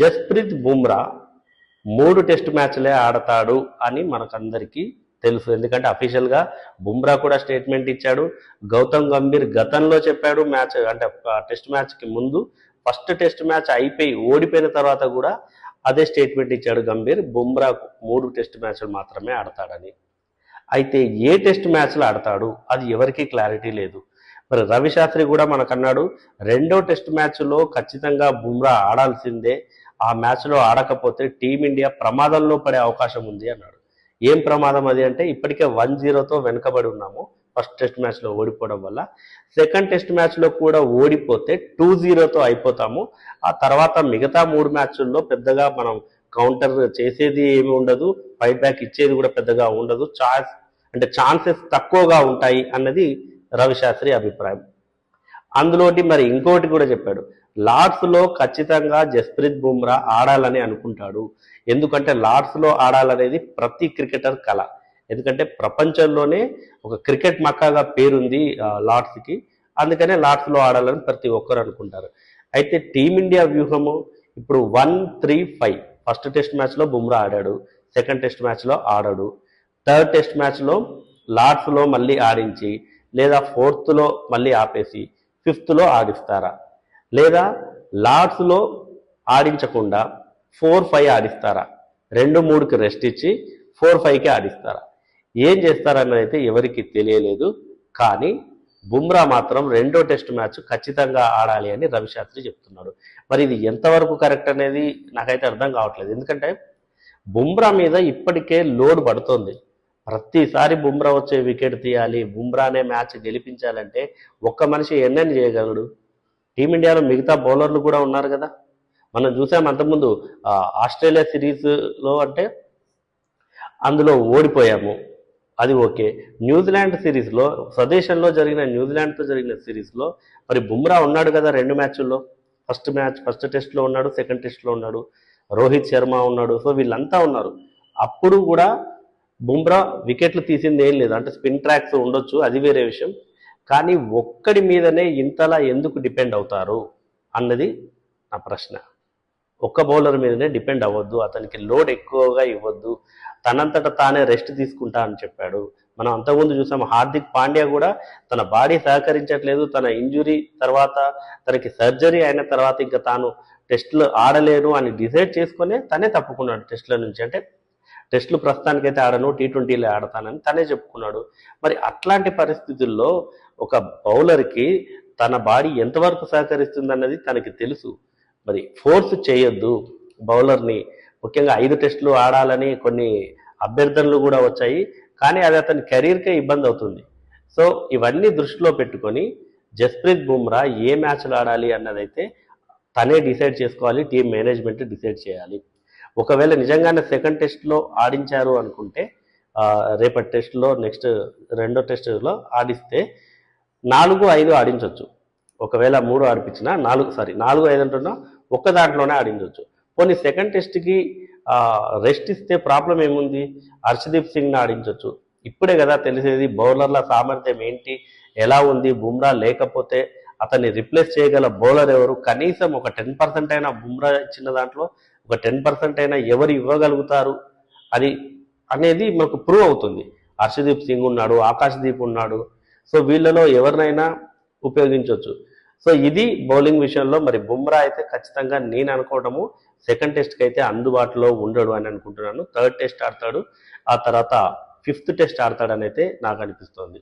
జస్ప్రీత్ బుమ్రా మూడు టెస్ట్ మ్యాచ్లే ఆడతాడు అని మనకందరికీ తెలుసు. ఎందుకంటే అఫీషియల్గా బుమ్రా కూడా స్టేట్మెంట్ ఇచ్చాడు. గౌతమ్ గంభీర్ గతంలో చెప్పాడు మ్యాచ్ అంటే టెస్ట్ మ్యాచ్కి ముందు. ఫస్ట్ టెస్ట్ మ్యాచ్ అయిపోయి ఓడిపోయిన తర్వాత కూడా అదే స్టేట్మెంట్ ఇచ్చాడు గంభీర్. బుమ్రా మూడు టెస్ట్ మ్యాచ్లు మాత్రమే ఆడతాడని. అయితే ఏ టెస్ట్ మ్యాచ్లు ఆడతాడు? అది ఎవరికీ క్లారిటీ లేదు. మరి రవిశాస్త్రి కూడా మనకన్నాడు రెండో టెస్ట్ మ్యాచ్లో ఖచ్చితంగా బుమ్రా ఆడాల్సిందే. ఆ మ్యాచ్లో ఆడకపోతే టీమిండియా ప్రమాదంలో పడే అవకాశం ఉంది అన్నాడు. ఏం ప్రమాదం అది అంటే ఇప్పటికే వన్ జీరోతో వెనుకబడి ఉన్నాము ఫస్ట్ టెస్ట్ మ్యాచ్లో ఓడిపోవడం వల్ల. సెకండ్ టెస్ట్ మ్యాచ్లో కూడా ఓడిపోతే టూ జీరోతో అయిపోతాము. ఆ తర్వాత మిగతా మూడు మ్యాచ్ల్లో పెద్దగా మనం కౌంటర్ చేసేది ఏమి ఉండదు ఫైట్ బ్యాక్ ఇచ్చేది కూడా పెద్దగా ఉండదు. ఛాన్స్ అంటే ఛాన్సెస్ తక్కువగా ఉంటాయి అన్నది రవిశాస్త్రి అభిప్రాయం. అందులోటి మరి ఇంకోటి కూడా చెప్పాడు. లార్డ్స్లో ఖచ్చితంగా జస్ప్రీత్ బుమ్రా ఆడాలని అనుకుంటాడు. ఎందుకంటే లార్డ్స్లో ఆడాలనేది ప్రతి క్రికెటర్ కళ. ఎందుకంటే ప్రపంచంలోనే ఒక క్రికెట్ మక్కాగా పేరుంది లార్డ్స్కి లార్డ్స్కి. అందుకనే లార్డ్స్లో ఆడాలని ప్రతి ఒక్కరు అనుకుంటారు. అయితే టీమిండియా వ్యూహము ఇప్పుడు one three five. First test మ్యాచ్లో బుమ్రా ఆడాడు. సెకండ్ టెస్ట్ మ్యాచ్లో ఆడాడు. థర్డ్ టెస్ట్ మ్యాచ్లో లార్డ్స్లో మళ్ళీ ఆడించి లేదా ఫోర్త్లో మళ్ళీ ఆపేసి ఫిఫ్త్లో ఆడిస్తారా? లేదా లార్డ్స్లో ఆడించకుండా ఫోర్ ఫైవ్ ఆడిస్తారా? రెండు మూడుకి రెస్ట్ ఇచ్చి ఫోర్ ఫైవ్కి ఆడిస్తారా? ఏం చేస్తారన్నది అయితే ఎవరికి తెలియలేదు. కానీ బుమ్రా మాత్రం రెండో టెస్ట్ మ్యాచ్ ఖచ్చితంగా ఆడాలి అని రవిశాస్త్రి చెప్తున్నాడు మరి ఇది ఎంతవరకు కరెక్ట్ అనేది నాకైతే అర్థం కావట్లేదు. ఎందుకంటే బుమ్రా మీద ఇప్పటికే లోడ్ పడుతోంది. ప్రతిసారి బుమ్రా వచ్చే వికెట్ తీయాలి బుమ్రానే మ్యాచ్ గెలిపించాలంటే ఒక్క మనిషి ఎన్నని చేయగలడు? టీమిండియాలో మిగతా బౌలర్లు కూడా ఉన్నారు కదా. మనం చూసాం అంతకుముందు ఆస్ట్రేలియా సిరీస్లో అంటే అందులో ఓడిపోయాము. అది ఓకే. న్యూజిలాండ్ సిరీస్లో స్వదేశంలో జరిగిన న్యూజిలాండ్తో జరిగిన సిరీస్లో మరి బుమ్రా ఉన్నాడు కదా రెండు మ్యాచ్ల్లో. ఫస్ట్ మ్యాచ్ ఫస్ట్ టెస్ట్లో ఉన్నాడు సెకండ్ టెస్ట్లో ఉన్నాడు. రోహిత్ శర్మ ఉన్నాడు. సో వీళ్ళంతా ఉన్నారు. అప్పుడు కూడా బుమ్రా వికెట్లు తీసింది ఏం లేదు. అంటే స్పిన్ ట్రాక్స్ ఉండొచ్చు అది వేరే విషయం. కానీ ఒక్కడి మీదనే ఇంతలా ఎందుకు డిపెండ్ అవుతారు అన్నది నా ప్రశ్న. ఒక్క బౌలర్ మీదనే డిపెండ్ అవ్వద్దు అతనికి లోడ్ ఎక్కువగా ఇవ్వద్దు తనంతట తానే రెస్ట్ తీసుకుంటా అని చెప్పాడు. మనం అంతకుముందు చూసాం హార్దిక్ పాండ్యా కూడా తన బాడీ సహకరించట్లేదు తన ఇంజురీ తర్వాత తనకి సర్జరీ అయిన తర్వాత ఇంకా తాను టెస్ట్లు ఆడలేను అని డిసైడ్ చేసుకునే తనే తప్పుకున్నాడు టెస్ట్ల నుంచి. అంటే టెస్టులు ప్రస్తుతానికైతే ఆడను టీ ట్వంటీలో ఆడతానని తనే చెప్పుకున్నాడు. మరి అట్లాంటి పరిస్థితుల్లో ఒక బౌలర్కి తన బాడీ ఎంతవరకు సహకరిస్తుందన్నది తనకి తెలుసు. మరి ఫోర్స్ చేయొద్దు బౌలర్ని. ముఖ్యంగా ఐదు టెస్టులు ఆడాలని కొన్ని అభ్యర్థనలు కూడా వచ్చాయి. కానీ అది అతని కెరీర్కే ఇబ్బంది అవుతుంది. సో ఇవన్నీ దృష్టిలో పెట్టుకొని జస్ప్రీత్ బుమ్రా ఏ మ్యాచ్లు ఆడాలి అన్నదైతే తనే డిసైడ్ చేసుకోవాలి టీం మేనేజ్మెంట్ డిసైడ్ చేయాలి. ఒకవేళ నిజంగానే సెకండ్ టెస్ట్లో ఆడించారు అనుకుంటే రేపటి టెస్ట్లో నెక్స్ట్ రెండో టెస్ట్లో ఆడిస్తే నాలుగు ఐదు ఆడించవచ్చు ఒకవేళ మూడు ఆడిపించినా నాలుగు సారీ నాలుగు ఐదు అంటున్నా ఒక్క దాంట్లోనే ఆడించవచ్చు పోనీ సెకండ్ టెస్ట్కి రెస్ట్ ఇస్తే ప్రాబ్లం ఏముంది? హర్షదీప్ సింగ్ని ఆడించవచ్చు ఇప్పుడే కదా తెలిసేది బౌలర్ల సామర్థ్యం ఏంటి? ఎలా ఉంది? బుమ్రా లేకపోతే అతన్ని రిప్లేస్ చేయగల బౌలర్ ఎవరు? కనీసం ఒక టెన్ పర్సెంట్ అయినా బుమ్రా ఇచ్చిన దాంట్లో ఒక టెన్ పర్సెంట్ అయినా ఎవరు ఇవ్వగలుగుతారు? అది అనేది మనకు ప్రూవ్ అవుతుంది. హర్షదీప్ సింగ్ ఉన్నాడు ఆకాశదీప్ ఉన్నాడు. సో వీళ్ళలో ఎవరినైనా ఉపయోగించవచ్చు సో ఇది బౌలింగ్ విషయంలో మరి బుమ్రా అయితే ఖచ్చితంగా నేను అనుకోవడము సెకండ్ టెస్ట్కి అయితే అందుబాటులో ఉండడు అని అనుకుంటున్నాను. థర్డ్ టెస్ట్ ఆడతాడు ఆ తర్వాత ఫిఫ్త్ టెస్ట్ ఆడతాడని అయితే నాకు అనిపిస్తోంది.